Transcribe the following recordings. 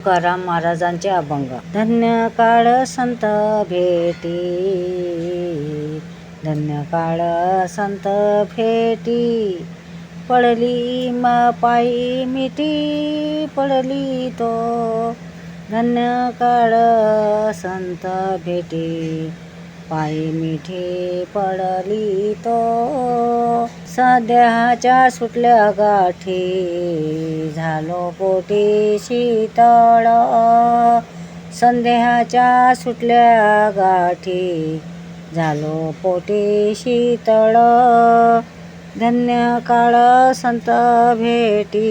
तुकाराम महाराजांचे अभंग. धन्य काळ संत भेटी. धन्य काळ संत भेटी. पडली म पायी मिठी पडली तो. धन्य काळ संत भेटी. पायी मिठी पडली तो. सध्याच्या सुटल्या गाठी झालो पोटी शीतळ. संध्याच्या सुटल्या गाठी झालो पोटी शीतळ. धन्य काळ संत भेटी.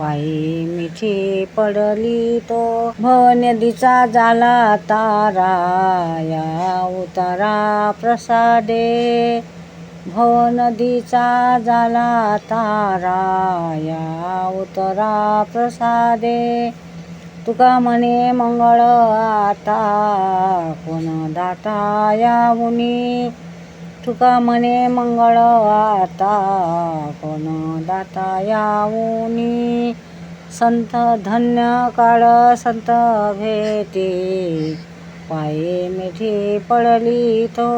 पायी मिठी पडली तो. भव नदीचा झाला तारा या उतारा प्रसादे. भवनदीचा झाला तारा या उतरा प्रसादे. तुका म्हणे मंगळ आता कोण दाता यावुनी तुका म्हणे मंगळ आता कोण दाता यावुनी संत धन्य काळ संत भेटे. पाये मिठी पडली तो.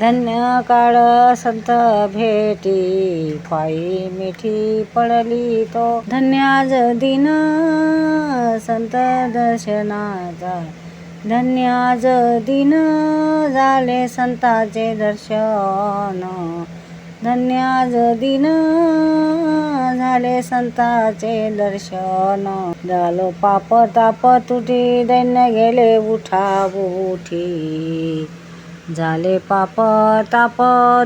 धन्य काळ संत भेटी. पायी मिठी पडली तो. धन्याज दिन संत दर्शनाचा. धन्य आज दिन झाले संताचे दर्शन. धन्य आज दिन झाले संताचे दर्शन. झालो पाप ताप तुटी दैन्य गेले उठा उठी झाले पाप ताप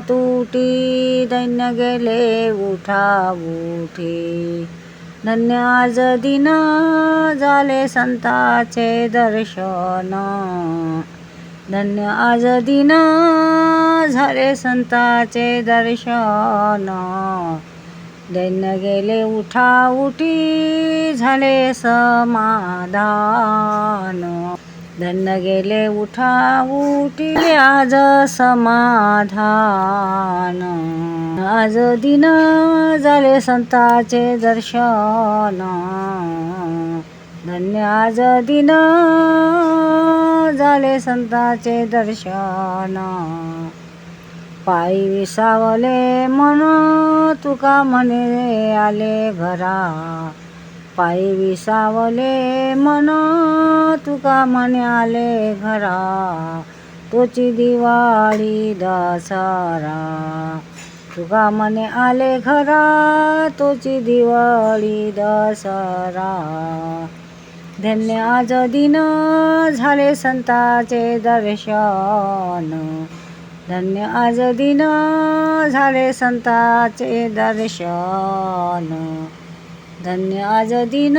तुटी दैन्य गेले उठा उठी धन्य आज दिन झाले संताचे दर्शन. धन्य आज दिन झाले संताचे दर्शन. दैन्य गेले उठा उठी झाले समाधान. धन्य गेले उठा उठी आज समाधान. आज दिन झाले संताचे दर्शन. धन्य आज दिन झाले संताचे दर्शन. पायी विसावले मन तुका म्हणे आले घरा. पायी विसावले मन. तुका म्हणाले आले घरा तोची दिवाळी दसरा. तुका म्हणे आले घरा तोची दिवाळी दसरा. धन्य आज दिन झाले संताचे दर्शन. धन्य आज दिन झाले संताचे दर्शन. धन्य आज दिन.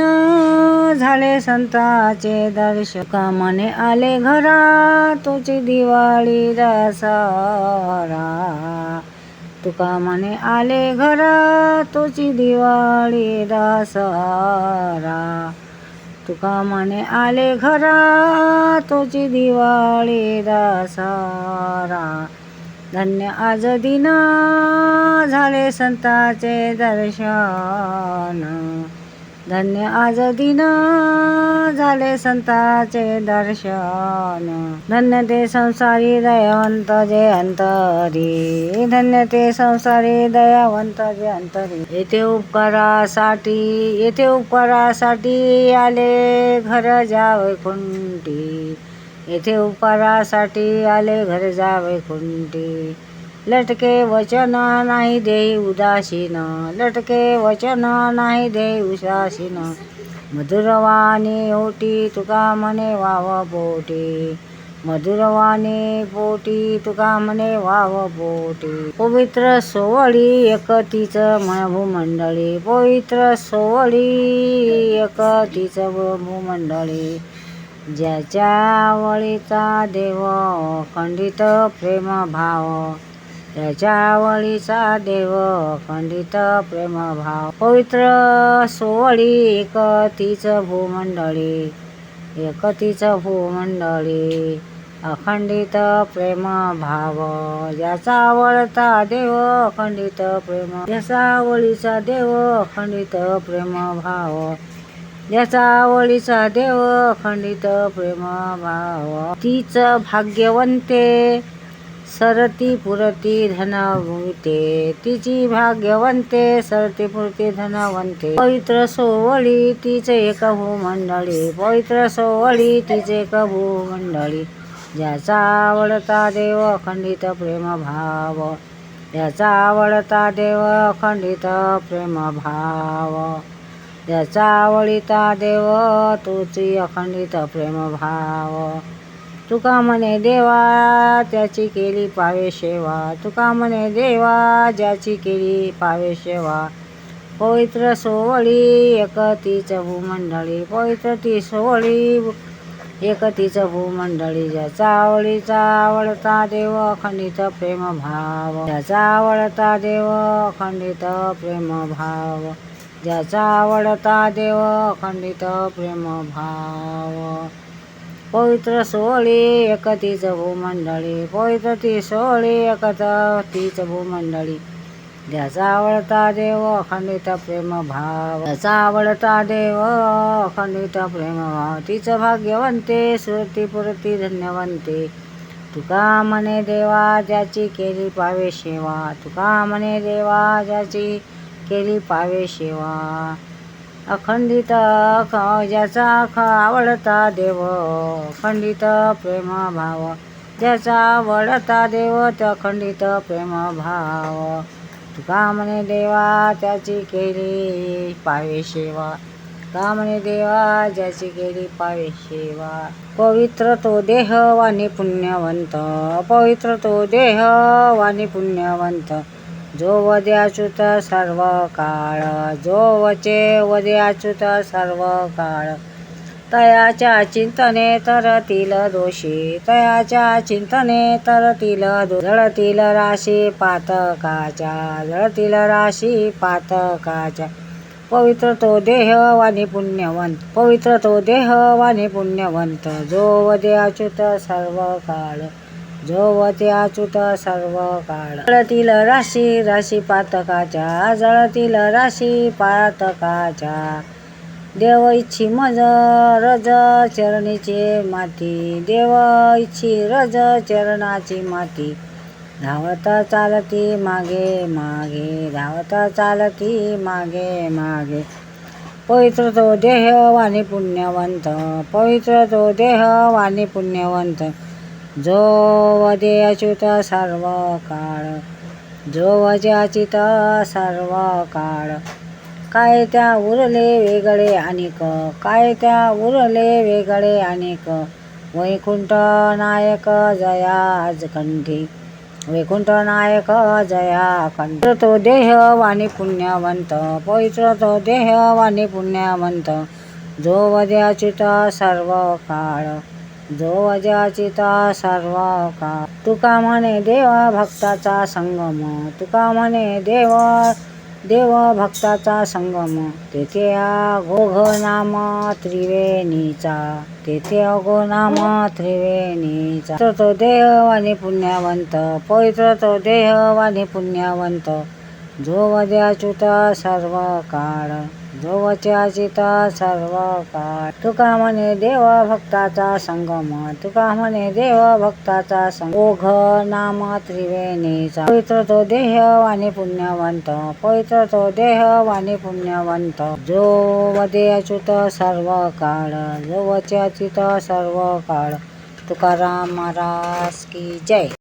झाले संताचे दर्शन का आले घरा तुझी दिवाळी दसरा. तुका म्हणे आले घरा तुझी दिवाळी दसरा. तुका म्हणे आले घरा तुझी दिवाळी दसरा. धन्य आज दिन झाले संताचे दर्शन. धन्य आज दिन झाले संताचे दर्शन. धन्य ते संसारी दयावंत जे अंतरी. धन्य ते संसारी दयावंत जे अंतरी. येथे उपकारासाठी येथे उपकारासाठी आले घर जावे कुंटी येथे उपकारासाठी आले घर जावे खुंटी लटके वचन नाही देई उदासीन. लटके वचन नाही देई उदासीन. मधुरवाणी ओटी तुका म्हणे वाव बोटी. मधुरवाणी पोटी तुका म्हणे वाव पोटी पवित्र सोवळी एकतीच भूमंडळी पवित्र सोवळी एकतीच भूमंडळी ज्याच्या आवळीचा देव खंडित प्रेम भाव त्याच्या आवळीचा देव खंडित प्रेम भाव पवित्र सोवळी एकतीच भूमंडळी एकतीच भूमंडळी अखंडित प्रेम भाव ज्याचा आवडता देव अखंडित प्रेम ज्याचा आवडीचा देव अखंडित प्रेम भाव ज्याचा आवडीचा देव अखंडित प्रेम भाव. तीच भाग्यवंते सरती पुरती धनवंते. तिची भाग्यवंते सरती पुरती धनवंते. पवित्र सोवळी तिचे एक मंडळी. पवित्र सोवळी तिचे एक मंडळी. ज्याचा आवडता देव अखंडित प्रेम भाव. याचा आवडता देव अखंडित प्रेम भाव. याचा आवडीता देव तुझी अखंडित प्रेम भाव. तुका म्हणे देवा त्याची केली पावे सेवा. तुका म्हणे देवा ज्याची केली पावे सेवा. पवित्र सोवळी एकतीच भूमंडळी. पवित्र ती सोवळी एकतीच भूमंडळी. ज्याचा आवडीचा आवडता देव अखंडित प्रेम भाव. ज्याचा आवडता देव अखंडित प्रेम भाव. ज्याचा आवडता देव अखंडित प्रेम भाव. पवित्र सोहळी एकतीच भूमंडळी पवित्र ती सोहळी एकत तीच भूमंडळी. ज्याचा आवडता देव अखंडित प्रेम भाव. ज्याचा आवडता देव अखंडित प्रेम भाव. तिचं भाग्यवंते सुरती धन्यवंते. तुका म्हणे देवा ज्याची केली पावे सेवा. तुका म्हणे देवा ज्याची केली पावे सेवा अखंडित ख- ज्याचा ख आवडता देव अखंडित प्रेम भाव. ज्याचा आवडता देव त्या अखंडित प्रेम भाव. तुका म्हणे देवा त्याची केली पावे सेवा का म्हणे देवा ज्याची केली पावे सेवा पवित्र तो देह वाणी पुण्यवंत पवित्र तो देह वाणी पुण्यवंत. जो वद्याच्युत सर्व काळ जो वचे वद्याच्युत सर्व काळ तयाच्या चिंतने तरतील दोषी तयाच्या चिंतने तरतील जळतील राशी पातकाच्या जळतील राशी पातकाच्या. पवित्र तो देह वाणी पुण्यवंत पवित्र तो देह वाणी पुण्यवंत जो वदे अच्युत सर्व काळ जो वते सर्व काळ जळतील राशी राशी पातकाच्या जळतील राशी पातकाच्या. देव इच्छी मज रज चरणीचे माती. देव इच्छी रज चरणाची माती. धावता चालती मागे मागे. धावता चालती मागे मागे. पवित्र तो देह वाणी पुण्यवंत. पवित्र तो देह वाणी पुण्यवंत. जो वदे अच्युत सर्व काळ जो वजाचित सर्व काळ काय त्या उरले वेगळे अनेक काय त्या उरले वेगळे अनेक. वैकुंठ नायक जया आजकंठी वैकुंठ नायक जया कंठ तो देह वाणी पुण्यवंत पवित्र तो देह वाणी पुण्यवंत. जो वद्याचित सर्व काळ जो वजाचित सर्व का तुका म्हणे देवा भक्ताचा संगम. तुका म्हणे देव देव भक्ताचा संगम. तेथे अघोघ नाम त्रिवेणीचा. तेथे अघो नाम त्रिवेणीचा. तो तो देह वाणी पुण्यवंत. पवित्र तो देह वाणी जो वद्याच्युत सर्व काळ जो चिता सर्व काळ तुका म्हणे देव भक्ताचा संगम तुका म्हणे देव भक्ताचा संग ओघ नाम त्रिवेणीचा। पवित्र तो देह वाणी पुण्यवंत पवित्र तो देह वाणी पुण्यवंत। जो वदे अच्युत सर्व काळ जो वच्याचित सर्व काळ तुकाराम महाराज की जय।